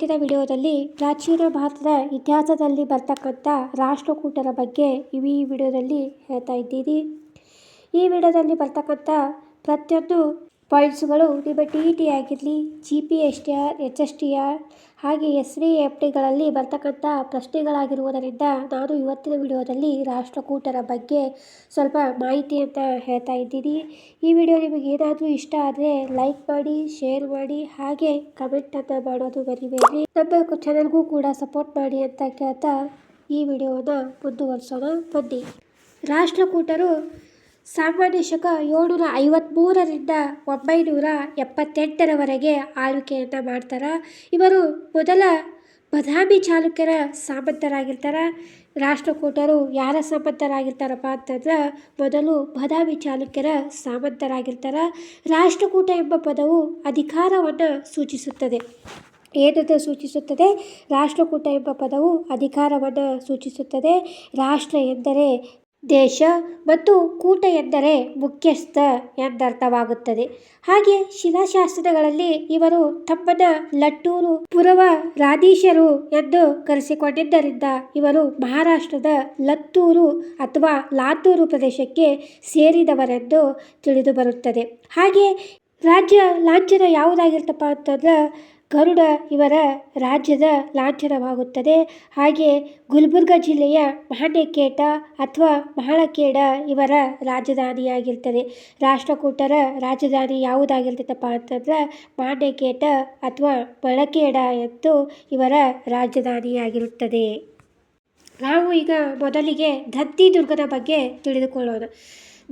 ಇವತ್ತಿನ ವಿಡಿಯೋದಲ್ಲಿ ಪ್ರಾಚೀನ ಭಾರತದ ಇತಿಹಾಸದಲ್ಲಿ ಬರ್ತಕ್ಕಂಥ ರಾಷ್ಟ್ರಕೂಟರ ಬಗ್ಗೆ ಈ ವಿಡಿಯೋದಲ್ಲಿ ಹೇಳ್ತಾ ಇದ್ದೀರಿ. ಈ ವಿಡಿಯೋದಲ್ಲಿ ಬರ್ತಕ್ಕಂಥ ಪ್ರತಿಯೊಂದು ಪಾಯಿಂಟ್ಸ್ಗಳು ನಿಮ್ಮ ಟಿ ಇ ಟಿ ಆಗಿರಲಿ G P S T R H S T R ಹಾಗೆ ಎಸ್ ವಿ ಎಫ್ ಟಿಗಳಲ್ಲಿ ಬರ್ತಕ್ಕಂಥ ಪ್ರಶ್ನೆಗಳಾಗಿರುವುದರಿಂದ ನಾನು ಇವತ್ತಿನ ವಿಡಿಯೋದಲ್ಲಿ ರಾಷ್ಟ್ರಕೂಟರ ಬಗ್ಗೆ ಸ್ವಲ್ಪ ಮಾಹಿತಿಯನ್ನು ಹೇಳ್ತಾ ಇದ್ದೀನಿ. ಈ ವಿಡಿಯೋ ನಿಮಗೆ ಏನಾದರೂ ಇಷ್ಟ ಆದರೆ ಲೈಕ್ ಮಾಡಿ, ಶೇರ್ ಮಾಡಿ, ಹಾಗೆ ಕಮೆಂಟನ್ನು ಮಾಡೋದು ಮರಿಬೇಡಿ. ನಮ್ಮ ಚಾನಲ್ಗೂ ಕೂಡ ಸಪೋರ್ಟ್ ಮಾಡಿ ಅಂತ ಕೇಳ್ತಾ ಈ ವಿಡಿಯೋನ ಮುಂದುವರಿಸೋಣ. ಬನ್ನಿ. ರಾಷ್ಟ್ರಕೂಟರು ಸಾಮಾನ್ಯ ಶಕ ಏಳ್ನೂರ ಐವತ್ಮೂರರಿಂದ ಒಂಬೈನೂರ ಎಪ್ಪತ್ತೆಂಟರವರೆಗೆ ಆಳ್ವಿಕೆಯನ್ನು ಮಾಡ್ತಾರೆ. ಇವರು ಮೊದಲ ಬದಾಮಿ ಚಾಲುಕ್ಯರ ಸಾಮಂತರಾಗಿರ್ತಾರೆ ರಾಷ್ಟ್ರಕೂಟರು ಯಾರ ಸಾಮಂತರಾಗಿರ್ತಾರಪ್ಪ ಅಂತಂದ್ರೆ ಮೊದಲು ಬದಾಮಿ ಚಾಲುಕ್ಯರ ಸಾಮಂತರಾಗಿರ್ತಾರೆ ರಾಷ್ಟ್ರಕೂಟ ಎಂಬ ಪದವು ಅಧಿಕಾರವನ್ನು ಸೂಚಿಸುತ್ತದೆ. ಏನನ್ನು ಸೂಚಿಸುತ್ತದೆ? ರಾಷ್ಟ್ರಕೂಟ ಎಂಬ ಪದವು ಅಧಿಕಾರವನ್ನು ಸೂಚಿಸುತ್ತದೆ. ರಾಷ್ಟ್ರ ಎಂದರೆ ದೇಶ ಮತ್ತು ಕೂಟ ಎಂದರೆ ಮುಖ್ಯಸ್ಥ ಎಂದರ್ಥವಾಗುತ್ತದೆ. ಹಾಗೆ ಶಿಲಾಶಾಸ್ತ್ರಗಳಲ್ಲಿ ಇವರು ತಮ್ಮನ ಲಟ್ಟೂರು ಪುರವ ರಾಧೀಶರು ಎಂದು ಕರೆಸಿಕೊಂಡಿದ್ದರಿಂದ ಇವರು ಮಹಾರಾಷ್ಟ್ರದ ಲತ್ತೂರು ಅಥವಾ ಲಾತೂರು ಪ್ರದೇಶಕ್ಕೆ ಸೇರಿದವರೆಂದು ತಿಳಿದು ಬರುತ್ತದೆ. ಹಾಗೆ ರಾಜ್ಯ ಲಾಂಛನ ಯಾವುದಾಗಿರ್ತಪ್ಪ ಅಂತಂದ್ರೆ ಗರುಡ ಇವರ ರಾಜ್ಯದ ಲಾಂಛನವಾಗುತ್ತದೆ. ಹಾಗೆ ಗುಲ್ಬರ್ಗ ಜಿಲ್ಲೆಯ ಮಹಾಣ್ಯಕೇಟ ಅಥವಾ ಮಹಾಳಕೇಡ ಇವರ ರಾಜಧಾನಿಯಾಗಿರ್ತದೆ ರಾಷ್ಟ್ರಕೂಟರ ರಾಜಧಾನಿ ಯಾವುದಾಗಿರ್ತೈತಪ್ಪ ಅಂತಂದ್ರೆ ಮಾನ್ಯಕೇಟ ಅಥವಾ ಮಳಕೇಡ ಎಂದು ಇವರ ರಾಜಧಾನಿಯಾಗಿರುತ್ತದೆ. ನಾವು ಈಗ ಮೊದಲಿಗೆ ದತ್ತಿ ದುರ್ಗದ ಬಗ್ಗೆ ತಿಳಿದುಕೊಳ್ಳೋಣ.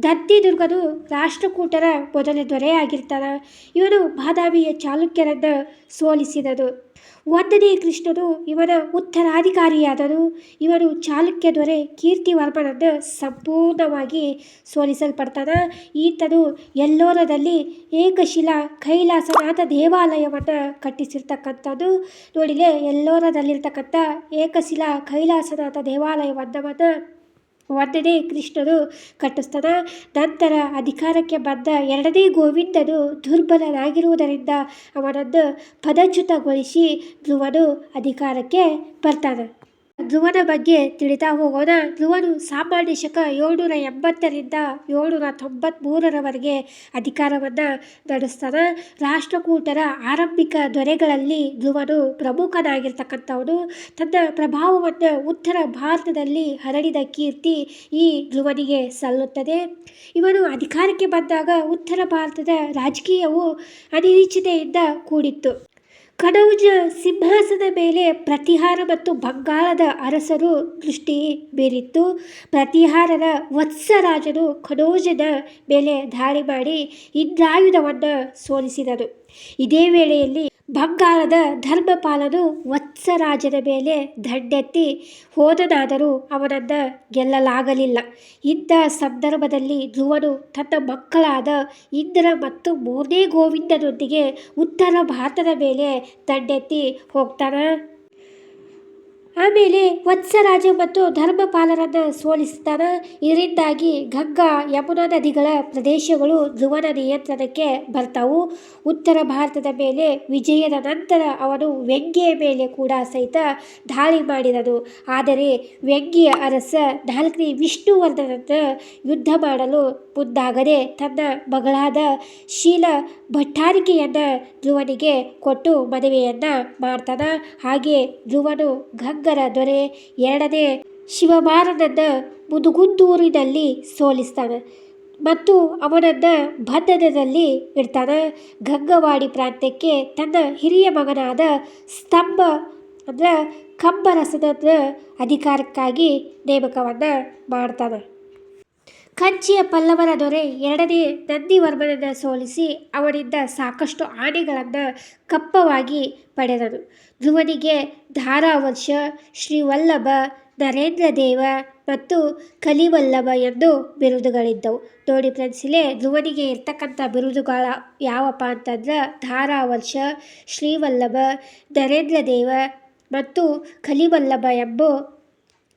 ದತ್ತಿ ದುರ್ಗದು ರಾಷ್ಟ್ರಕೂಟರ ಮೊದಲ ದೊರೆಯಾಗಿರ್ತಾನೆ ಇವನು ಬಾದಾಮಿಯ ಚಾಲುಕ್ಯರನ್ನು ಸೋಲಿಸಿದನು. ಒಂದನೇ ಕೃಷ್ಣನು ಇವನ ಉತ್ತರಾಧಿಕಾರಿಯಾದನು. ಇವನು ಚಾಲುಕ್ಯ ದೊರೆ ಕೀರ್ತಿವರ್ಮನನ್ನು ಸಂಪೂರ್ಣವಾಗಿ ಸೋಲಿಸಲ್ಪಡ್ತಾನೆ. ಈತನು ಎಲ್ಲೋರದಲ್ಲಿ ಏಕಶಿಲಾ ಕೈಲಾಸನಾಥ ದೇವಾಲಯವನ್ನು ಕಟ್ಟಿಸಿರ್ತಕ್ಕಂಥದ್ದು. ನೋಡಿಲೆ, ಎಲ್ಲೋರದಲ್ಲಿರ್ತಕ್ಕಂಥ ಏಕಶಿಲಾ ಕೈಲಾಸನಾಥ ದೇವಾಲಯವನ್ನವನ್ನು ಒಂದನೇ ಕೃಷ್ಣನು ಕಟ್ಟಿಸ್ತಾನ. ನಂತರ ಅಧಿಕಾರಕ್ಕೆ ಬಂದ ಎರಡನೇ ಗೋವಿಂದನು ದುರ್ಬಲನಾಗಿರುವುದರಿಂದ ಅವನನ್ನು ಪದಚ್ಯುತಗೊಳಿಸಿ ಧ್ರುವನು ಅಧಿಕಾರಕ್ಕೆ ಬರ್ತಾನೆ. ಧ್ರುವನ ಬಗ್ಗೆ ತಿಳಿತಾ ಹೋಗೋಣ. ಧ್ರುವನು ಸಾಮಾನ್ಯ ಶಕ ಏಳ್ನೂರ ಎಂಬತ್ತರಿಂದ ಏಳ್ನೂರ ತೊಂಬತ್ತ್ಮೂರರವರೆಗೆ ಅಧಿಕಾರವನ್ನು ನಡೆಸ್ತಾನೆ. ರಾಷ್ಟ್ರಕೂಟರ ಆರಂಭಿಕ ದೊರೆಗಳಲ್ಲಿ ಧ್ರುವನು ಪ್ರಮುಖನಾಗಿರ್ತಕ್ಕಂಥವನು. ತನ್ನ ಪ್ರಭಾವವನ್ನು ಉತ್ತರ ಭಾರತದಲ್ಲಿ ಹರಡಿದ ಕೀರ್ತಿ ಈ ಧ್ರುವನಿಗೆ ಸಲ್ಲುತ್ತದೆ. ಇವನು ಅಧಿಕಾರಕ್ಕೆ ಬಂದಾಗ ಉತ್ತರ ಭಾರತದ ರಾಜಕೀಯವು ಅನಿರೀಕ್ಷತೆಯಿಂದ ಕೂಡಿತ್ತು. ಕನೌಜ ಸಿಂಹಾಸನದ ಮೇಲೆ ಪ್ರತಿಹಾರ ಮತ್ತು ಬಂಗಾಳದ ಅರಸರು ದೃಷ್ಟಿ ಬೀರಿತ್ತು. ಪ್ರತಿಹಾರರ ವತ್ಸರಾಜನು ಕನೌಜನ ಮೇಲೆ ದಾಳಿ ಮಾಡಿ ಇಂದ್ರಾಯುಧವನ್ನು ಸೋಲಿಸಿದನು. ಇದೇ ವೇಳೆಯಲ್ಲಿ ಬಂಗಾಳದ ಧರ್ಮಪಾಲನು ವತ್ಸರಾಜನ ಮೇಲೆ ದಂಡೆತ್ತಿ ಹೋದನಾದರೂ ಅವನನ್ನು ಗೆಲ್ಲಲಾಗಲಿಲ್ಲ. ಇಂಥ ಸಂದರ್ಭದಲ್ಲಿ ಧ್ರುವನು ತನ್ನ ಮಕ್ಕಳಾದ ಇಂದ್ರ ಮತ್ತು ಮೂರನೇ ಗೋವಿಂದನೊಂದಿಗೆ ಉತ್ತರ ಭಾರತದ ಮೇಲೆ ದಂಡೆತ್ತಿ ಹೋಗ್ತಾನೆ? ಆಮೇಲೆ ವತ್ಸರಾಜ ಮತ್ತು ಧರ್ಮಪಾಲರನ್ನು ಸೋಲಿಸ್ತಾನೆ ಇದರಿಂದಾಗಿ ಗಂಗಾ ಯಮುನಾ ನದಿಗಳ ಪ್ರದೇಶಗಳು ಧ್ರುವನ ನಿಯಂತ್ರಣಕ್ಕೆ ಬರ್ತಾವು. ಉತ್ತರ ಭಾರತದ ಮೇಲೆ ವಿಜಯದ ನಂತರ ಅವನು ವ್ಯಂಗ್ಯ ಮೇಲೆ ಕೂಡ ಸಹಿತ ದಾಳಿ ಮಾಡಿದನು. ಆದರೆ ವ್ಯಂಗ್ಯ ಅರಸ ನಾಲ್ಕನೇ ವಿಷ್ಣುವರ್ಧನನ್ನು ಯುದ್ಧ ಮಾಡಲು ಮುಂದಾಗದೆ ತನ್ನ ಮಗಳಾದ ಶೀಲ ಭಟ್ಟಾರಿಕೆಯನ್ನು ಧ್ರುವನಿಗೆ ಕೊಟ್ಟು ಮದುವೆಯನ್ನು ಮಾಡ್ತಾನೆ. ಹಾಗೆ ಧ್ರುವನು ಗಂಗರ ದೊರೆ ಎರಡನೇ ಶಿವಮಾರನನ್ನ ಮುದುಗುಂದೂರಿನಲ್ಲಿ ಸೋಲಿಸ್ತಾನೆ ಮತ್ತು ಅವನನ್ನು ಬಂಧನದಲ್ಲಿ ಇಡ್ತಾನೆ. ಗಂಗವಾಡಿ ಪ್ರಾಂತ್ಯಕ್ಕೆ ತನ್ನ ಹಿರಿಯ ಮಗನಾದ ಸ್ತಂಭ ಅಂದರೆ ಕಂಬರಸನನ್ನು ಅಧಿಕಾರಕ್ಕಾಗಿ ನೇಮಕವನ್ನು ಮಾಡ್ತಾನೆ. ಕಂಚಿಯ ಪಲ್ಲವರ ದೊರೆ ಎರಡನೇ ನಂದಿವರ್ಮನನ್ನು ಸೋಲಿಸಿ ಅವನಿಂದ ಸಾಕಷ್ಟು ಆನೆಗಳನ್ನು ಕಪ್ಪವಾಗಿ ಪಡೆದನು. ಧ್ರುವನಿಗೆ ಧಾರಾವಂಶ, ಶ್ರೀವಲ್ಲಭ ನರೇಂದ್ರ ದೇವ ಮತ್ತು ಕಲಿವಲ್ಲಭ ಎಂದು ಬಿರುದುಗಳಿದ್ದವು. ನೋಡಿ ಫ್ರೆಂಡ್ಸ್ ಧ್ರುವನಿಗೆ ಇರ್ತಕ್ಕಂಥ ಬಿರುದುಗಳ ಯಾವಪ್ಪ ಅಂತಂದ್ರೆ ಧಾರಾವರ್ಷ ಶ್ರೀವಲ್ಲಭ ನರೇಂದ್ರ ದೇವ ಮತ್ತು ಕಲಿವಲ್ಲಭ ಎಂಬ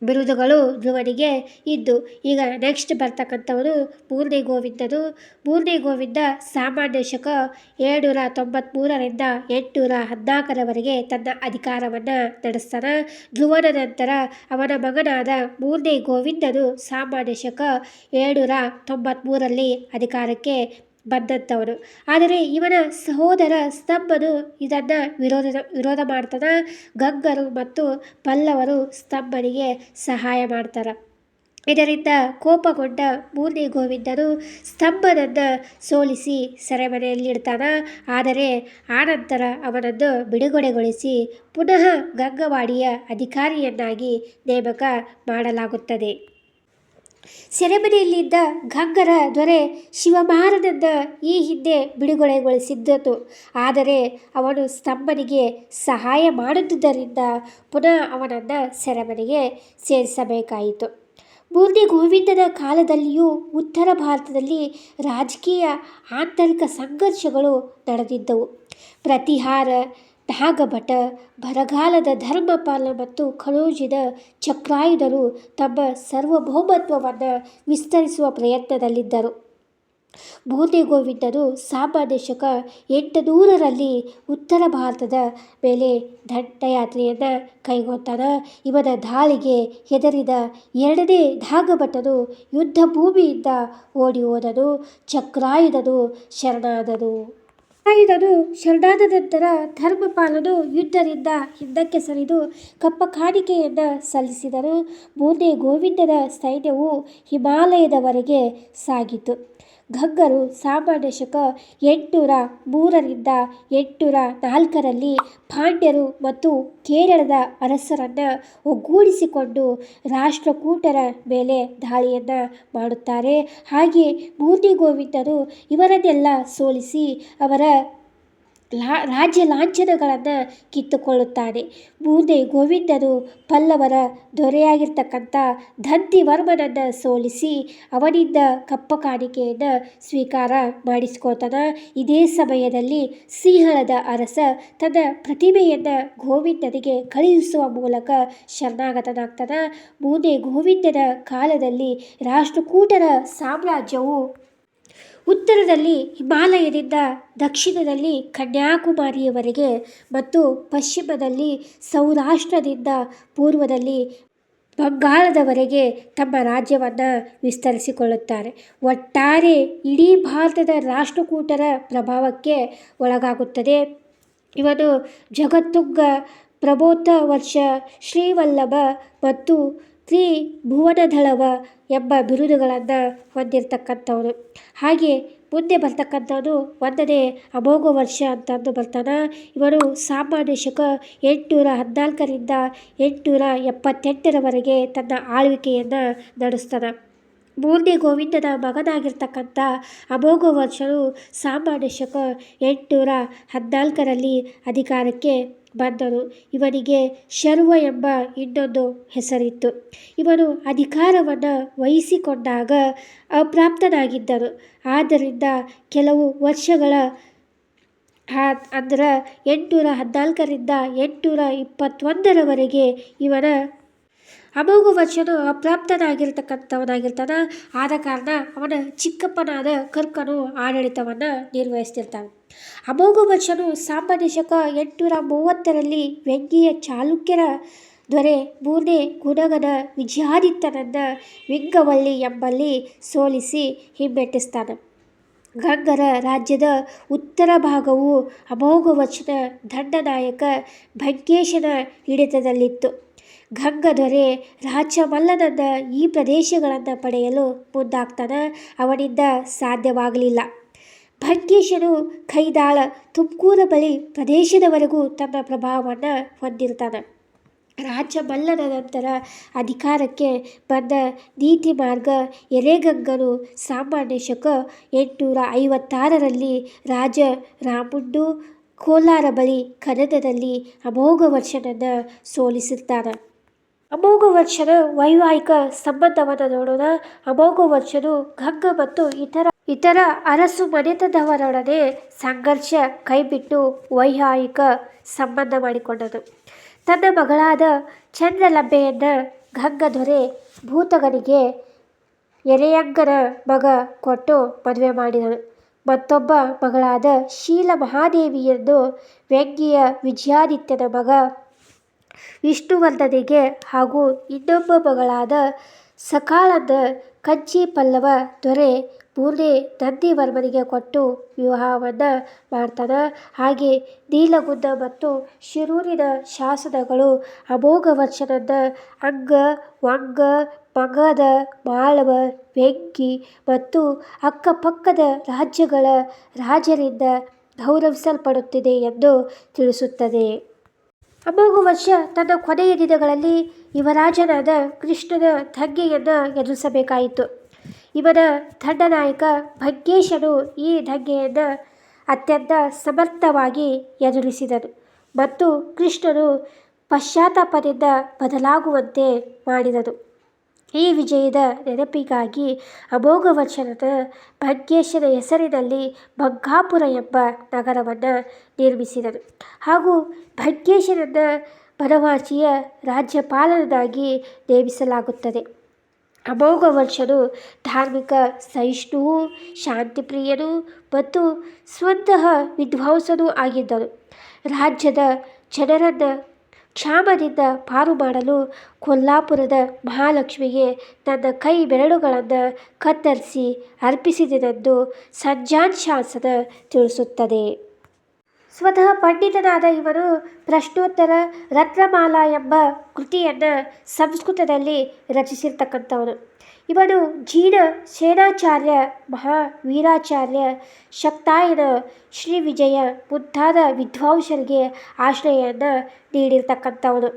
ಬಿರುದುಗಳು ಧ್ರುವನಿಗೆ ಇದ್ದು, ಈಗ ನೆಕ್ಸ್ಟ್ ಬರ್ತಕ್ಕಂಥವರು ಮೂರನೇ ಗೋವಿಂದನು ಮೂರನೇ ಗೋವಿಂದ ಸಾಮಾನ್ಯ ಶಕ ಏಳ್ನೂರ ತೊಂಬತ್ತ್ಮೂರರಿಂದ ಎಂಟುನೂರ ಹದಿನಾಲ್ಕರವರೆಗೆ ತನ್ನ ಅಧಿಕಾರವನ್ನು ನಡೆಸ್ತಾನೆ. ಧ್ರುವನ ನಂತರ ಅವನ ಮಗನಾದ ಮೂರನೇ ಗೋವಿಂದನು ಸಾಮಾನ್ಯ ಶಕ ಏಳ್ನೂರ ತೊಂಬತ್ತ್ಮೂರರಲ್ಲಿ ಅಧಿಕಾರಕ್ಕೆ ಬಂದಂಥವನು ಆದರೆ ಇವನ ಸಹೋದರ ಸ್ತಂಭನು ಇದನ್ನು ವಿರೋಧ ವಿರೋಧ ಮಾಡ್ತಾನೆ. ಗಂಗರು ಮತ್ತು ಪಲ್ಲವರು ಸ್ತಂಭನಿಗೆ ಸಹಾಯ ಮಾಡ್ತಾರೆ. ಇದರಿಂದ ಕೋಪಗೊಂಡ ಮೂರನೇ ಗೋವಿಂದನು ಸ್ತಂಭನನ್ನು ಸೋಲಿಸಿ ಸೆರೆಮನೆಯಲ್ಲಿಡ್ತಾನೆ ಆದರೆ ಆನಂತರ ಅವನನ್ನು ಬಿಡುಗಡೆಗೊಳಿಸಿ ಪುನಃ ಗಂಗವಾಡಿಯ ಅಧಿಕಾರಿಯನ್ನಾಗಿ ನೇಮಕ ಮಾಡಲಾಗುತ್ತದೆ. ಸೆರೆಮನೆಯಲ್ಲಿದ್ದ ಘಗ್ಗರ ದೊರೆ ಶಿವಮಾರನನ್ನ ಈ ಹಿಂದೆ ಬಿಡುಗಡೆಗೊಳಿಸಿದ್ದನು. ಆದರೆ ಅವನು ಸ್ತಂಭನಿಗೆ ಸಹಾಯ ಮಾಡುತ್ತಿದ್ದರಿಂದ ಪುನಃ ಅವನನ್ನು ಸೆರೆಮನೆಗೆ ಸೇರಿಸಬೇಕಾಯಿತು. ಮುಂದೆ ಗೋವಿಂದನ ಕಾಲದಲ್ಲಿಯೂ ಉತ್ತರ ಭಾರತದಲ್ಲಿ ರಾಜಕೀಯ ಆಂತರಿಕ ಸಂಘರ್ಷಗಳು ನಡೆದಿದ್ದವು. ಪ್ರತಿಹಾರ ನಾಗಭಟ ಬರಗಾಲದ ಧರ್ಮಪಾಲ ಮತ್ತು ಕಳೋಜಿದ ಚಕ್ರಾಯುಧರು ತಮ್ಮ ಸಾರ್ವಭೌಮತ್ವವನ್ನು ವಿಸ್ತರಿಸುವ ಪ್ರಯತ್ನದಲ್ಲಿದ್ದರು. ಗೋವಿಂದರು ಸಾಮಾನ್ಯ ಶಕ ಎಂಟುನೂರರಲ್ಲಿ ಉತ್ತರ ಭಾರತದ ಮೇಲೆ ದಂಡಯಾತ್ರೆಯನ್ನು ಕೈಗೊಂಡರ ಇವನ ದಾಳಿಗೆ ಹೆದರಿದ ಎರಡನೇ ನಾಗಭಟನು ಯುದ್ಧ ಭೂಮಿಯಿಂದ ಓಡಿ ಹೋದನು, ಚಕ್ರಾಯುಧನು ಶರಣಾದನು. ಚಕ್ರಾಯುಧನು ಶರಣಾದ ನಂತರ ಧರ್ಮಪಾಲನು ಯುದ್ಧದಿಂದ ಹಿಂದಕ್ಕೆ ಸರಿದು ಕಪ್ಪ ಕಾಣಿಕೆಯನ್ನು ಸಲ್ಲಿಸಿದರು. ಮುಂದೆ ಗೋವಿಂದನ ಸೈನ್ಯವು ಹಿಮಾಲಯದವರೆಗೆ ಸಾಗಿತು. ಗಂಗರು ಸಾಮಾನ್ಯ ಶಕ ಎಂಟುನೂರ ಮೂರರಿಂದ ಎಂಟುನೂರ ನಾಲ್ಕರಲ್ಲಿ ಪಾಂಡ್ಯರು ಮತ್ತು ಕೇರಳದ ಅರಸರನ್ನು ಒಗ್ಗೂಡಿಸಿಕೊಂಡು ರಾಷ್ಟ್ರಕೂಟರ ಮೇಲೆ ದಾಳಿಯನ್ನು ಮಾಡುತ್ತಾರೆ. ಹಾಗೆ ಬೂದಿ ಗೋವಿಂದರು ಇವರನ್ನೆಲ್ಲ ಸೋಲಿಸಿ ಅವರ ರಾಜ್ಯ ಲಾಂಛನಗಳನ್ನು ಕಿತ್ತುಕೊಳ್ಳುತ್ತಾನೆ ಮುಂದೆ ಗೋವಿಂದನು ಪಲ್ಲವರ ದೊರೆಯಾಗಿರ್ತಕ್ಕಂಥ ದಂತಿವರ್ಮನನ್ನು ಸೋಲಿಸಿ ಅವನಿಂದ ಕಪ್ಪ ಕಾಣಿಕೆಯನ್ನು ಸ್ವೀಕಾರ ಮಾಡಿಸ್ಕೋತಾನ ಇದೇ ಸಮಯದಲ್ಲಿ ಸಿಂಹಳದ ಅರಸ ತನ್ನ ಪ್ರತಿಮೆಯನ್ನು ಗೋವಿಂದನಿಗೆ ಕಳುಹಿಸುವ ಮೂಲಕ ಶರಣಾಗತನಾಗ್ತಾನೆ. ಮುಂದೆ ಗೋವಿಂದನ ಕಾಲದಲ್ಲಿ ರಾಷ್ಟ್ರಕೂಟರ ಸಾಮ್ರಾಜ್ಯವು ಉತ್ತರದಲ್ಲಿ ಹಿಮಾಲಯದಿಂದ ದಕ್ಷಿಣದಲ್ಲಿ ಕನ್ಯಾಕುಮಾರಿಯವರೆಗೆ ಮತ್ತು ಪಶ್ಚಿಮದಲ್ಲಿ ಸೌರಾಷ್ಟ್ರದಿಂದ ಪೂರ್ವದಲ್ಲಿ ಬಂಗಾಳದವರೆಗೆ ತಮ್ಮ ರಾಜ್ಯವನ್ನು ವಿಸ್ತರಿಸಿಕೊಳ್ಳುತ್ತಾರೆ. ಒಟ್ಟಾರೆ ಇಡೀ ಭಾರತದ ರಾಷ್ಟ್ರಕೂಟರ ಪ್ರಭಾವಕ್ಕೆ ಒಳಗಾಗುತ್ತದೆ. ಇವನು ಜಗತ್ತುಂಗ ಪ್ರಬೋಧ ವರ್ಷ ಶ್ರೀವಲ್ಲಭ ಮತ್ತು ತ್ರಿಭುವನದಳವ ಎಂಬ ಬಿರುದುಗಳನ್ನು ಹೊಂದಿರತಕ್ಕಂಥವನು. ಹಾಗೆ ಮುಂದೆ ಬರ್ತಕ್ಕಂಥವನು ಒಂದನೇ ಅಮೋಘ ವರ್ಷ ಅಂತಂದು ಬರ್ತಾನೆ. ಇವರು ಸಾಮಾನ್ಯ ಶಕ ಎಂಟುನೂರ ಹದಿನಾಲ್ಕರಿಂದ ಎಂಟುನೂರ ಎಪ್ಪತ್ತೆಂಟರವರೆಗೆ ತನ್ನ ಆಳ್ವಿಕೆಯನ್ನು ನಡೆಸ್ತಾನೆ. ಮೂರನೇ ಗೋವಿಂದನ ಮಗನಾಗಿರ್ತಕ್ಕಂಥ ಅಮೋಘ ವರ್ಷರು ಸಾಮಾನ್ಯ ಶಕ ಎಂಟುನೂರ ಹದಿನಾಲ್ಕರಲ್ಲಿ ಅಧಿಕಾರಕ್ಕೆ ಬಂದನು ಇವನಿಗೆ ಶರ್ವ ಎಂಬ ಇನ್ನೊಂದು ಹೆಸರಿತ್ತು. ಇವನು ಅಧಿಕಾರವನ್ನು ವಹಿಸಿಕೊಂಡಾಗ ಅಪ್ರಾಪ್ತನಾಗಿದ್ದರು. ಆದ್ದರಿಂದ ಕೆಲವು ವರ್ಷಗಳ ಅಂದ್ರೆ ಎಂಟುನೂರ ಹದಿನಾಲ್ಕರಿಂದ ಎಂಟುನೂರ ಇಪ್ಪತ್ತೊಂದರವರೆಗೆ ಇವನ ಅಮೋಘ ವಚನು ಅಪ್ರಾಪ್ತನಾಗಿರ್ತಕ್ಕಂಥವನಾಗಿರ್ತಾನೆ. ಆದ ಕಾರಣ ಅವನ ಚಿಕ್ಕಪ್ಪನಾದ ಕರ್ಕನು ಆಡಳಿತವನ್ನು ನಿರ್ವಹಿಸ್ತಿರ್ತಾನೆ. ಅಮೋಘ ವಚನು ಸಾಮಾನ್ಯ ಶಕ ಎಂಟುನೂರ ಮೂವತ್ತರಲ್ಲಿ ವ್ಯಂಗ್ಯ ಚಾಲುಕ್ಯರ ದೊರೆ ಮೂರನೇ ಗುಣಗನ ವಿಜಯಾದಿತ್ಯನನ್ನು ವಿಂಗವಳ್ಳಿ ಎಂಬಲ್ಲಿ ಸೋಲಿಸಿ ಹಿಮ್ಮೆಟ್ಟಿಸ್ತಾನೆ. ಗಂಗರ ರಾಜ್ಯದ ಉತ್ತರ ಭಾಗವು ಅಮೋಘವಚನ ದಂಡನಾಯಕ ಭಂಕೇಶನ ಹಿಡಿತದಲ್ಲಿತ್ತು. ಗಂಗ ದೊರೆ ರಾಜಮಲ್ಲನನ್ನ ಈ ಪ್ರದೇಶಗಳನ್ನು ಪಡೆಯಲು ಮುಂದಾಗ್ತಾನೆ ಅವನಿಂದ ಸಾಧ್ಯವಾಗಲಿಲ್ಲ. ಭಂಕೇಶನು ಕೈದಾಳ ತುಮಕೂರ ಬಳಿ ಪ್ರದೇಶದವರೆಗೂ ತನ್ನ ಪ್ರಭಾವವನ್ನು ಹೊಂದಿರ್ತಾನೆ. ರಾಜಮಲ್ಲನ ನಂತರ ಅಧಿಕಾರಕ್ಕೆ ಬಂದ ನೀತಿ ಮಾರ್ಗ ಎರೆಗಂಗನು ಸಾಮಾನ್ಯ ಶಕ ಎಂಟುನೂರ ಐವತ್ತಾರರಲ್ಲಿ ರಾಜ ರಾಮುಂಡು ಕೋಲಾರ ಬಳಿ ಕನ್ನಡದಲ್ಲಿ ಅಮೋಘ ವರ್ಷನನ್ನು ಸೋಲಿಸುತ್ತಾನೆ ಅಮೋಘ ವರ್ಷದ ವೈವಾಹಿಕ ಸಂಬಂಧವನ್ನು ನೋಡೋಣ ಅಮೋಘ ವರ್ಷದು ಗಂಗ ಮತ್ತು ಇತರ ಇತರ ಅರಸು ಮನೆತದವರೊಡನೆ ಸಂಘರ್ಷ ಕೈಬಿಟ್ಟು ವೈವಾಹಿಕ ಸಂಬಂಧ ಮಾಡಿಕೊಂಡನು ತನ್ನ ಮಗಳಾದ ಚಂದ್ರಲಂಬೆಯನ್ನು ಗಂಗದೊರೆ ಭೂತಗನಿಗೆ ಎರೆಯಂಗನ ಮಗ ಕೊಟ್ಟು ಮದುವೆ ಮಾಡಿದನು. ಮತ್ತೊಬ್ಬ ಮಗಳಾದ ಶೀಲ ಮಹಾದೇವಿಯನ್ನು ವ್ಯಂಗ್ಯ ವಿಜಯಾದಿತ್ಯನ ಮಗ ವಿಷ್ಣುವರ್ಧನಿಗೆ ಹಾಗೂ ಇನ್ನೊಬ್ಬ ಮಗಳಾದ ಸಕಾಳದ ಕಂಚಿ ಪಲ್ಲವ ದೊರೆ ಮೂರನೇ ನಂದಿವರ್ಮನಿಗೆ ಕೊಟ್ಟು ವಿವಾಹವನ್ನು ಮಾಡ್ತಾನೆ ಹಾಗೆ ನೀಲಗುಂದ ಮತ್ತು ಶಿರೂರಿನ ಶಾಸನಗಳು ಅಮೋಘ ವರ್ಷನದ ಅಂಗ, ವಂಗ, ಮಗದ ಮಾಳವ, ವೆಂಕಿ ಮತ್ತು ಅಕ್ಕಪಕ್ಕದ ರಾಜ್ಯಗಳ ರಾಜರಿಂದ ಗೌರವಿಸಲ್ಪಡುತ್ತಿದೆ ಎಂದು ತಿಳಿಸುತ್ತದೆ. ಅಮೋಘವರ್ಷ ತನ್ನ ಕೊನೆಯ ದಿನಗಳಲ್ಲಿ ಯುವರಾಜನಾದ ಕೃಷ್ಣನ ದಂಗೆಯನ್ನು ಎದುರಿಸಬೇಕಾಯಿತು. ಇವನ ದಂಡನಾಯಕ ಭಗ್ಗೇಶನು ಈ ದಂಗೆಯನ್ನು ಅತ್ಯಂತ ಸಮರ್ಥವಾಗಿ ಎದುರಿಸಿದನು ಮತ್ತು ಕೃಷ್ಣನು ಪಶ್ಚಾತ್ತಾಪದಿಂದ ಬದಲಾಗುವಂತೆ ಮಾಡಿದನು. ಈ ವಿಜಯದ ನೆನಪಿಗಾಗಿ ಅಭೋಗವಚನದ ಭಗ್ಯೇಶನ ಹೆಸರಿನಲ್ಲಿ ಬಂಕಾಪುರ ಎಂಬ ನಗರವನ್ನು ನಿರ್ಮಿಸಿದರು ಹಾಗೂ ಭಗ್ಯೇಶನನ್ನು ಬನವಾಸಿಯ ರಾಜ್ಯಪಾಲನನ್ನಾಗಿ ನೇಮಿಸಲಾಗುತ್ತದೆ. ಅಮೋಘವರ್ಷನು ಧಾರ್ಮಿಕ ಸಹಿಷ್ಣುವು, ಶಾಂತಿಪ್ರಿಯನು ಮತ್ತು ಸ್ವತಃ ವಿದ್ವಾಂಸನೂ ಆಗಿದ್ದರು ರಾಜ್ಯದ ಜನರನ್ನು ಕ್ಷಾಮದಿಂದ ಪಾರು ಮಾಡಲು ಕೊಲ್ಲಾಪುರದ ಮಹಾಲಕ್ಷ್ಮಿಗೆ ತನ್ನ ಕೈ ಬೆರಳುಗಳನ್ನು ಕತ್ತರಿಸಿ ಅರ್ಪಿಸಿದನೆಂದು ಸಂಜಾನ್ ಶಾಸನ ತಿಳಿಸುತ್ತದೆ. ಸ್ವತಃ ಪಂಡಿತನಾದ ಇವನು ಪ್ರಶ್ನೋತ್ತರ ರತ್ನಮಾಲಾ ಎಂಬ ಕೃತಿಯನ್ನು ಸಂಸ್ಕೃತದಲ್ಲಿ ರಚಿಸಿರ್ತಕ್ಕಂಥವನು ಇವನು ಜೀನ ಸೇನಾಚಾರ್ಯ, ಮಹಾವೀರಾಚಾರ್ಯ, ಶ್ರೀ ವಿಜಯ ಮುಂತಾದ ವಿದ್ವಾಂಸರಿಗೆ ಆಶ್ರಯವನ್ನು ನೀಡಿರ್ತಕ್ಕಂಥವನು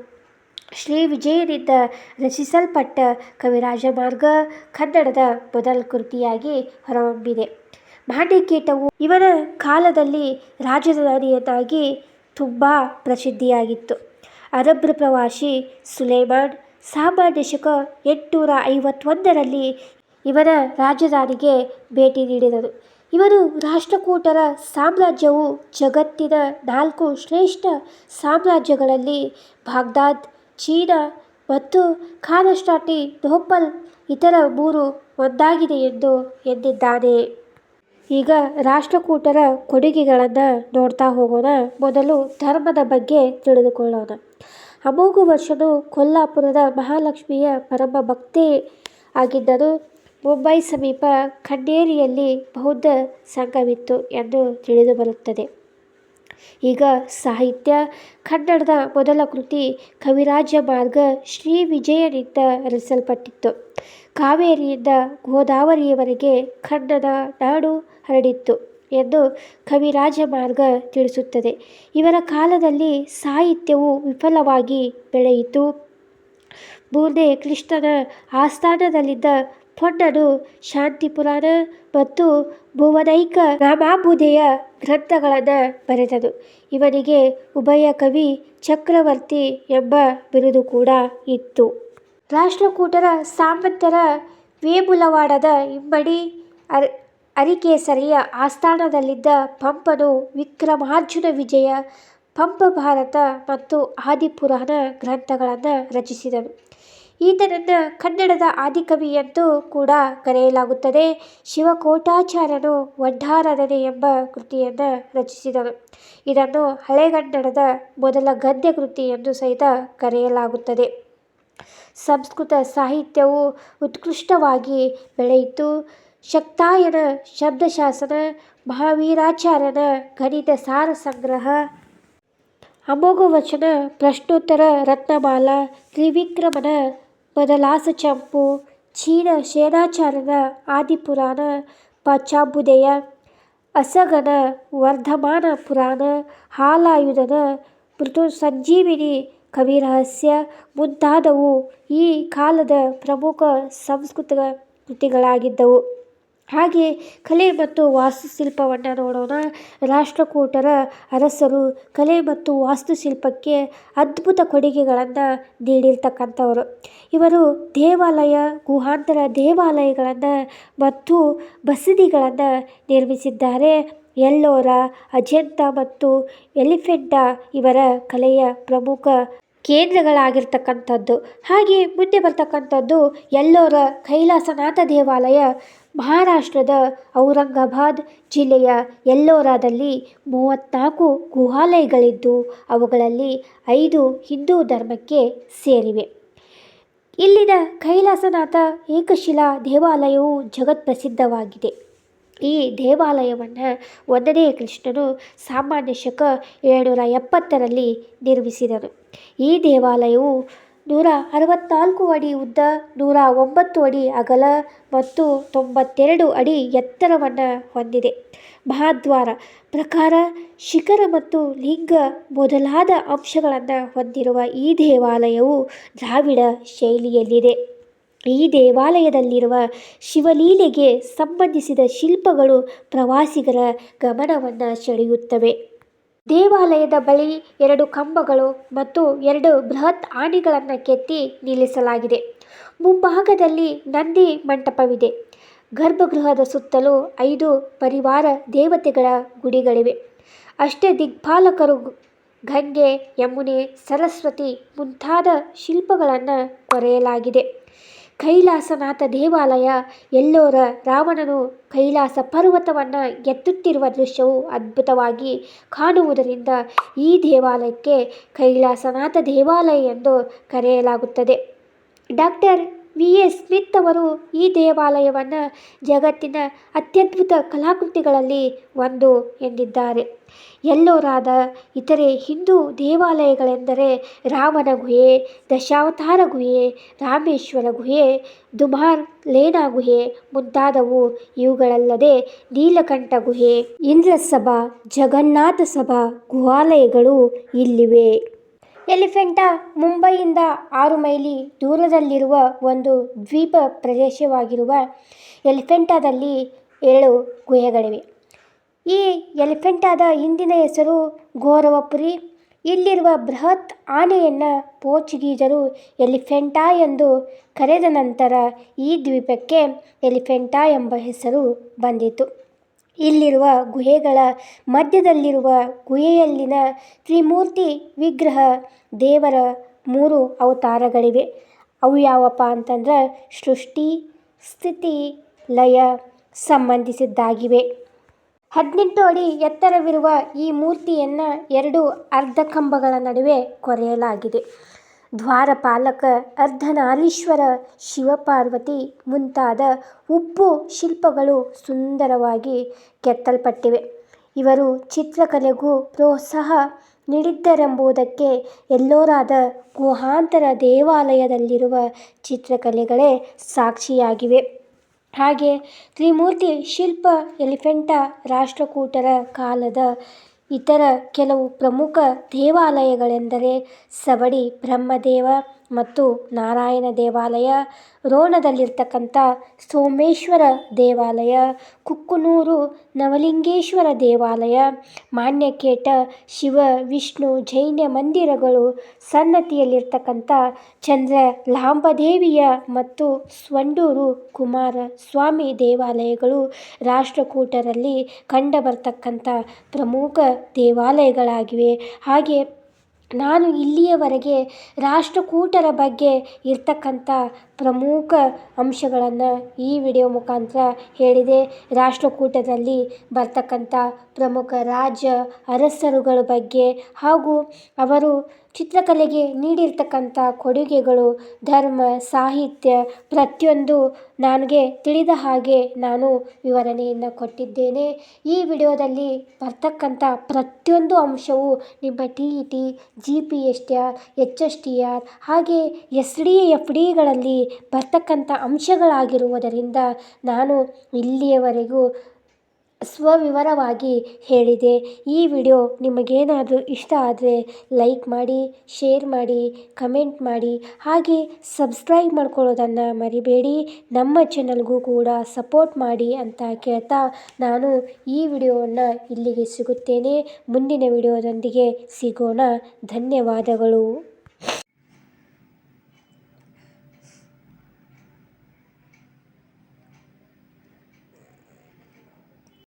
ಶ್ರೀ ವಿಜಯನಿಂದ ರಚಿಸಲ್ಪಟ್ಟ ಕವಿರಾಜಮಾರ್ಗ ಕನ್ನಡದ ಮೊದಲ ಕೃತಿಯಾಗಿ ಹೊರಹೊಮ್ಮಿದೆ. ಮಂಡಕೇಟವು ಇವರ ಕಾಲದಲ್ಲಿ ರಾಜಧಾನಿಯನ್ನಾಗಿ ತುಂಬ ಪ್ರಸಿದ್ಧಿಯಾಗಿತ್ತು. ಅರಬ್ರ ಪ್ರವಾಸಿ ಸುಲೇಮಾನ್ ಸಾಮಾನ್ಯ ಶಕ ಎಂಟುನೂರ ಐವತ್ತೊಂದರಲ್ಲಿ ಇವರ ರಾಜಧಾನಿಗೆ ಭೇಟಿ ನೀಡಿದರು ಇವರು ರಾಷ್ಟ್ರಕೂಟರ ಸಾಮ್ರಾಜ್ಯವು ಜಗತ್ತಿನ ನಾಲ್ಕು ಶ್ರೇಷ್ಠ ಸಾಮ್ರಾಜ್ಯಗಳಲ್ಲಿ ಬಾಗ್ದಾದ್, ಚೀನಾ ಮತ್ತು ಕಾನ್ಸ್ಟಾಂಟಿನೋಪಲ್ ಇತರ ಮೂರು ಒಂದಾಗಿದೆ ಎಂದು ಎಂದಿದ್ದಾನೆ. ಈಗ ರಾಷ್ಟ್ರಕೂಟರ ಕೊಡುಗೆಗಳನ್ನು ನೋಡ್ತಾ ಹೋಗೋಣ. ಮೊದಲು ಧರ್ಮದ ಬಗ್ಗೆ ತಿಳಿದುಕೊಳ್ಳೋಣ. ಅಮೋಘವರ್ಷನು ಕೊಲ್ಲಾಪುರದ ಮಹಾಲಕ್ಷ್ಮಿಯ ಪರಮ ಭಕ್ತಿ ಆಗಿದ್ದರು ಮುಂಬೈ ಸಮೀಪ ಖಂಡೇರಿಯಲ್ಲಿ ಬೌದ್ಧ ಸಂಘವಿತ್ತು ಎಂದು ತಿಳಿದುಬರುತ್ತದೆ. ಈಗ ಸಾಹಿತ್ಯ ಕನ್ನಡದ ಮೊದಲ ಕೃತಿ ಕವಿರಾಜ ಮಾರ್ಗ ಶ್ರೀ ವಿಜಯನಿಂದ ರಚಿಸಲ್ಪಟ್ಟಿತ್ತು ಕಾವೇರಿಯಿಂದ ಗೋದಾವರಿಯವರೆಗೆ ಕನ್ನಡ ನಾಡು ಹರಡಿತ್ತು ಎಂದು ಕವಿರಾಜ ಮಾರ್ಗ ತಿಳಿಸುತ್ತದೆ. ಇವರ ಕಾಲದಲ್ಲಿ ಸಾಹಿತ್ಯವು ವಿಫಲವಾಗಿ ಬೆಳೆಯಿತು. ಮೂರನೇ ಕೃಷ್ಣನ ಆಸ್ಥಾನದಲ್ಲಿದ್ದ ಪೊನ್ನನು ಶಾಂತಿಪುರಾಣ ಮತ್ತು ಭುವನೈಕ ನಾಮಾಭ್ಯುದಯ ಗ್ರಂಥಗಳನ್ನು ಬರೆದನು. ಇವನಿಗೆ ಉಭಯ ಕವಿ ಚಕ್ರವರ್ತಿ ಎಂಬ ಬಿರುದು ಕೂಡ ಇತ್ತು. ರಾಷ್ಟ್ರಕೂಟರ ಸಾಮಂತರ ವೇಮುಲವಾಡದ ಇಮ್ಮಡಿ ಅರಿಕೇಸರಿಯ ಆಸ್ಥಾನದಲ್ಲಿದ್ದ ಪಂಪನು ವಿಕ್ರಮಾರ್ಜುನ ವಿಜಯ, ಪಂಪ-ಭಾರತ ಮತ್ತು ಆದಿಪುರಾಣ ಗ್ರಂಥಗಳನ್ನು ರಚಿಸಿದನು. ಈತನನ್ನು ಕನ್ನಡದ ಆದಿಕವಿ ಎಂದು ಕೂಡ ಕರೆಯಲಾಗುತ್ತದೆ. ಶಿವಕೋಟಾಚಾರ್ಯನು ವಡ್ಡಾರಣ್ಯ ಎಂಬ ಕೃತಿಯನ್ನು ರಚಿಸಿದನು. ಇದನ್ನು ಹಳೆಗನ್ನಡದ ಮೊದಲ ಗದ್ಯ ಕೃತಿ ಎಂದು ಸಹಿತ ಕರೆಯಲಾಗುತ್ತದೆ. ಸಂಸ್ಕೃತ ಸಾಹಿತ್ಯವು ಉತ್ಕೃಷ್ಟವಾಗಿ ಬೆಳೆಯಿತು. ಶಕ್ತಾಯನ ಶಬ್ದಶಾಸನ ಮಹಾವೀರಾಚಾರ್ಯನ ಗಣಿತ ಸಾರ ಸಂಗ್ರಹ ಅಮೋಘವಚನ ಪ್ರಶ್ನೋತ್ತರ ರತ್ನಮಾಲಾ, ತ್ರಿವಿಕ್ರಮನ ಮದಲಾಸಚಂಪು, ಚೀನ ಸೇನಾಚಾರ್ಯನ ಆದಿಪುರಾಣ, ಪಂಚಾಭ್ಯುದಯ, ಅಸಗನ ವರ್ಧಮಾನ ಪುರಾಣ, ಹಾಲಾಯುಧನ ಮೃತಸಂಜೀವಿನಿ ಕವಿರಹಸ್ಯ ಮುಂತಾದವು ಈ ಕಾಲದ ಪ್ರಮುಖ ಸಂಸ್ಕೃತ ಕೃತಿಗಳಾಗಿದ್ದವು. ಹಾಗೆ ಕಲೆ ಮತ್ತು ವಾಸ್ತುಶಿಲ್ಪವನ್ನು ನೋಡೋಣ. ರಾಷ್ಟ್ರಕೂಟರ ಅರಸರು ಕಲೆ ಮತ್ತು ವಾಸ್ತುಶಿಲ್ಪಕ್ಕೆ ಅದ್ಭುತ ಕೊಡುಗೆಗಳನ್ನು ನೀಡಿರ್ತಕ್ಕಂಥವರು ಇವರು ದೇವಾಲಯ, ಗುಹಾಂತರ ದೇವಾಲಯಗಳನ್ನು ಮತ್ತು ಬಸದಿಗಳನ್ನು ನಿರ್ಮಿಸಿದ್ದಾರೆ. ಎಲ್ಲೋರ, ಅಜಂತಾ ಮತ್ತು ಎಲಿಫೆಂಟಾ ಇವರ ಕಲೆಯ ಪ್ರಮುಖ ಕೇಂದ್ರಗಳಾಗಿರ್ತಕ್ಕಂಥದ್ದು ಹಾಗೆ ಮುಂದೆ ಬರ್ತಕ್ಕಂಥದ್ದು ಎಲ್ಲೋರ ಕೈಲಾಸನಾಥ ದೇವಾಲಯ ಮಹಾರಾಷ್ಟ್ರದ ಔರಂಗಾಬಾದ್ ಜಿಲ್ಲೆಯ ಎಲ್ಲೋರಾದಲ್ಲಿ ಮೂವತ್ತ್ನಾಲ್ಕು ಗುಹಾಲಯಗಳಿದ್ದು, ಅವುಗಳಲ್ಲಿ ಐದು ಹಿಂದೂ ಧರ್ಮಕ್ಕೆ ಸೇರಿವೆ. ಇಲ್ಲಿನ ಕೈಲಾಸನಾಥ ಏಕಶಿಲಾ ದೇವಾಲಯವು ಜಗತ್ಪ್ರಸಿದ್ಧವಾಗಿದೆ. ಈ ದೇವಾಲಯವನ್ನು ಒಂದನೇ ಕೃಷ್ಣನು ಸಾಮಾನ್ಯ ಶಕ ಏಳುನೂರ ಎಪ್ಪತ್ತರಲ್ಲಿ ನಿರ್ಮಿಸಿದರು ಈ ದೇವಾಲಯವು ನೂರ ಅರವತ್ತ್ನಾಲ್ಕು ಅಡಿ ಉದ್ದ, ನೂರ ಒಂಬತ್ತು ಅಡಿ ಅಗಲ ಮತ್ತು ತೊಂಬತ್ತೆರಡು ಅಡಿ ಎತ್ತರವನ್ನು ಹೊಂದಿದೆ. ಮಹಾದ್ವಾರ ಪ್ರಕಾರ ಶಿಖರ ಮತ್ತು ಲಿಂಗ ಮೊದಲಾದ ಅಂಶಗಳನ್ನು ಹೊಂದಿರುವ ಈ ದೇವಾಲಯವು ದ್ರಾವಿಡ ಶೈಲಿಯಲ್ಲಿದೆ. ಈ ದೇವಾಲಯದಲ್ಲಿರುವ ಶಿವಲೀಲೆಗೆ ಸಂಬಂಧಿಸಿದ ಶಿಲ್ಪಗಳು ಪ್ರವಾಸಿಗರ ಗಮನವನ್ನು ಸೆಳೆಯುತ್ತವೆ. ದೇವಾಲಯದ ಬಳಿ ಎರಡು ಕಂಬಗಳು ಮತ್ತು ಎರಡು ಬೃಹತ್ ಆನೆಗಳನ್ನು ಕೆತ್ತಿ ನಿಲ್ಲಿಸಲಾಗಿದೆ. ಮುಂಭಾಗದಲ್ಲಿ ನಂದಿ ಮಂಟಪವಿದೆ. ಗರ್ಭಗೃಹದ ಸುತ್ತಲೂ ಐದು ಪರಿವಾರ ದೇವತೆಗಳ ಗುಡಿಗಳಿವೆ. ಅಷ್ಟೇ ದಿಗ್ಪಾಲಕರು ಗಂಗೆ, ಯಮುನೆ, ಸರಸ್ವತಿ ಮುಂತಾದ ಶಿಲ್ಪಗಳನ್ನು ಕೊರೆಯಲಾಗಿದೆ. ಕೈಲಾಸನಾಥ ದೇವಾಲಯ ಎಲ್ಲೋರ ರಾವಣನು ಕೈಲಾಸ ಪರ್ವತವನ್ನು ಎತ್ತುತ್ತಿರುವ ದೃಶ್ಯವು ಅದ್ಭುತವಾಗಿ ಕಾಣುವುದರಿಂದ ಈ ದೇವಾಲಯಕ್ಕೆ ಕೈಲಾಸನಾಥ ದೇವಾಲಯ ಎಂದು ಕರೆಯಲಾಗುತ್ತದೆ. ಡಾಕ್ಟರ್ ವಿ ಎಸ್ ಸ್ಮಿತ್ ಅವರು ಈ ದೇವಾಲಯವನ್ನು ಜಗತ್ತಿನ ಅತ್ಯದ್ಭುತ ಕಲಾಕೃತಿಗಳಲ್ಲಿ ಒಂದು ಎಂದಿದ್ದಾರೆ. ಎಲ್ಲೋರಾದ ಇತರೆ ಹಿಂದೂ ದೇವಾಲಯಗಳೆಂದರೆ ರಾಮನ ಗುಹೆ, ದಶಾವತಾರ ಗುಹೆ, ರಾಮೇಶ್ವರ ಗುಹೆ, ದುಮಾರ್ ಲೇನಾ ಗುಹೆ ಮುಂತಾದವು. ಇವುಗಳಲ್ಲದೆ ನೀಲಕಂಠ ಗುಹೆ, ಇಂದ್ರಸಭಾ, ಜಗನ್ನಾಥ ಸಭಾ ಗುಹಾಲಯಗಳು ಇಲ್ಲಿವೆ. ಎಲಿಫೆಂಟಾ ಮುಂಬೈಯಿಂದ ಆರು ಮೈಲಿ ದೂರದಲ್ಲಿರುವ ಒಂದು ದ್ವೀಪ ಪ್ರದೇಶವಾಗಿರುವ ಎಲಿಫೆಂಟಾದಲ್ಲಿ ಏಳು ಗುಹೆಗಳಿವೆ. ಈ ಎಲಿಫೆಂಟಾದ ಹಿಂದಿನ ಹೆಸರು ಗೋರವಪುರಿ ಇಲ್ಲಿರುವ ಬೃಹತ್ ಆನೆಯನ್ನು ಪೋರ್ಚುಗೀಸರು ಎಲಿಫೆಂಟಾ ಎಂದು ಕರೆದ ನಂತರ ಈ ದ್ವೀಪಕ್ಕೆ ಎಲಿಫೆಂಟಾ ಎಂಬ ಹೆಸರು ಬಂದಿತು. ಇಲ್ಲಿರುವ ಗುಹೆಗಳ ಮಧ್ಯದಲ್ಲಿರುವ ಗುಹೆಯಲ್ಲಿನ ತ್ರಿಮೂರ್ತಿ ವಿಗ್ರಹ ದೇವರ ಮೂರು ಅವತಾರಗಳಿವೆ. ಅವು ಯಾವಪ್ಪ ಅಂತಂದ್ರೆ ಸೃಷ್ಟಿ, ಸ್ಥಿತಿ, ಲಯ ಸಂಬಂಧಿಸಿದ್ದಾಗಿವೆ. ಹದಿನೆಂಟು ಅಡಿ ಎತ್ತರವಿರುವ ಈ ಮೂರ್ತಿಯನ್ನು ಎರಡು ಅರ್ಧ ಕಂಬಗಳ ನಡುವೆ ಕೊರೆಯಲಾಗಿದೆ. ದ್ವಾರಪಾಲಕ ಅರ್ಧನಾರೀಶ್ವರ ಶಿವಪಾರ್ವತಿ ಮುಂತಾದ ಉಬ್ಬು ಶಿಲ್ಪಗಳು ಸುಂದರವಾಗಿ ಕೆತ್ತಲ್ಪಟ್ಟಿವೆ. ಇವರು ಚಿತ್ರಕಲೆಗೂ ಪ್ರೋತ್ಸಾಹ ನೀಡಿದ್ದರೆಂಬುದಕ್ಕೆ ಎಲ್ಲೋರಾದ ಗುಹಾಂತರ ದೇವಾಲಯದಲ್ಲಿರುವ ಚಿತ್ರಕಲೆಗಳೇ ಸಾಕ್ಷಿಯಾಗಿವೆ. ಹಾಗೆ ತ್ರಿಮೂರ್ತಿ ಶಿಲ್ಪ ಎಲಿಫೆಂಟಾ ರಾಷ್ಟ್ರಕೂಟರ ಕಾಲದ ಇತರ ಕೆಲವು ಪ್ರಮುಖ ದೇವಾಲಯಗಳೆಂದರೆ ಸವಡಿ ಬ್ರಹ್ಮದೇವ ಮತ್ತು ನಾರಾಯಣ ದೇವಾಲಯ, ರೋಣದಲ್ಲಿರ್ತಕ್ಕಂಥ ಸೋಮೇಶ್ವರ ದೇವಾಲಯ, ಕುಕ್ಕನೂರು ನವಲಿಂಗೇಶ್ವರ ದೇವಾಲಯ, ಮಾನ್ಯಕೇಟ, ಶಿವ, ವಿಷ್ಣು, ಜೈನ ಮಂದಿರಗಳು, ಸನ್ನತಿಯಲ್ಲಿರ್ತಕ್ಕಂಥ ಚಂದ್ರಲಾಂಬಾದೇವಿಯ ಮತ್ತು ಸ್ವಂಡೂರು ಕುಮಾರ ಸ್ವಾಮಿ ದೇವಾಲಯಗಳು ರಾಷ್ಟ್ರಕೂಟರಲ್ಲಿ ಕಂಡುಬರ್ತಕ್ಕಂಥ ಪ್ರಮುಖ ದೇವಾಲಯಗಳಾಗಿವೆ. ಹಾಗೆ ನಾನು ಇಲ್ಲಿಯವರೆಗೆ ರಾಷ್ಟ್ರಕೂಟರ ಬಗ್ಗೆ ಇರ್ತಕ್ಕಂಥ ಪ್ರಮುಖ ಅಂಶಗಳನ್ನು ಈ ವಿಡಿಯೋ ಮುಖಾಂತರ ಹೇಳಿದೆ. ರಾಷ್ಟ್ರಕೂಟದಲ್ಲಿ ಬರ್ತಕ್ಕಂಥ ಪ್ರಮುಖ ರಾಜ ಅರಸರುಗಳ ಬಗ್ಗೆ ಹಾಗೂ ಅವರು ಚಿತ್ರಕಲೆಗೆ ನೀಡಿರ್ತಕ್ಕಂಥ ಕೊಡುಗೆಗಳು, ಧರ್ಮ, ಸಾಹಿತ್ಯ ಪ್ರತಿಯೊಂದು ನನಗೆ ತಿಳಿದ ಹಾಗೆ ನಾನು ವಿವರಣೆಯನ್ನು ಕೊಟ್ಟಿದ್ದೇನೆ. ಈ ವಿಡಿಯೋದಲ್ಲಿ ಬರ್ತಕ್ಕಂಥ ಪ್ರತಿಯೊಂದು ಅಂಶವು ನಿಮ್ಮ T E T, G P S T R, H S T R ಹಾಗೆ ಎಸ್ ಡಿ ಎಫ್ ಡಿಗಳಲ್ಲಿ ಬರ್ತಕ್ಕಂಥ ಅಂಶಗಳಾಗಿರುವುದರಿಂದ ನಾನು ಇಲ್ಲಿಯವರೆಗೂ ಸ್ವವಿವರವಾಗಿ ಹೇಳಿದೆ. ಈ ವಿಡಿಯೋ ನಿಮಗೇನಾದರೂ ಇಷ್ಟ ಆದರೆ ಲೈಕ್ ಮಾಡಿ, ಶೇರ್ ಮಾಡಿ, ಕಮೆಂಟ್ ಮಾಡಿ, ಹಾಗೆ ಸಬ್ಸ್ಕ್ರೈಬ್ ಮಾಡ್ಕೊಳ್ಳೋದನ್ನು ಮರಿಬೇಡಿ. ನಮ್ಮ ಚಾನಲ್ಗೂ ಕೂಡ ಸಪೋರ್ಟ್ ಮಾಡಿ ಅಂತ ಕೇಳ್ತಾ ನಾನು ಈ ವಿಡಿಯೋವನ್ನು ಇಲ್ಲಿಗೆ ಸಿಗುತ್ತೇನೆ. ಮುಂದಿನ ವಿಡಿಯೋದೊಂದಿಗೆ ಸಿಗೋಣ. ಧನ್ಯವಾದಗಳು.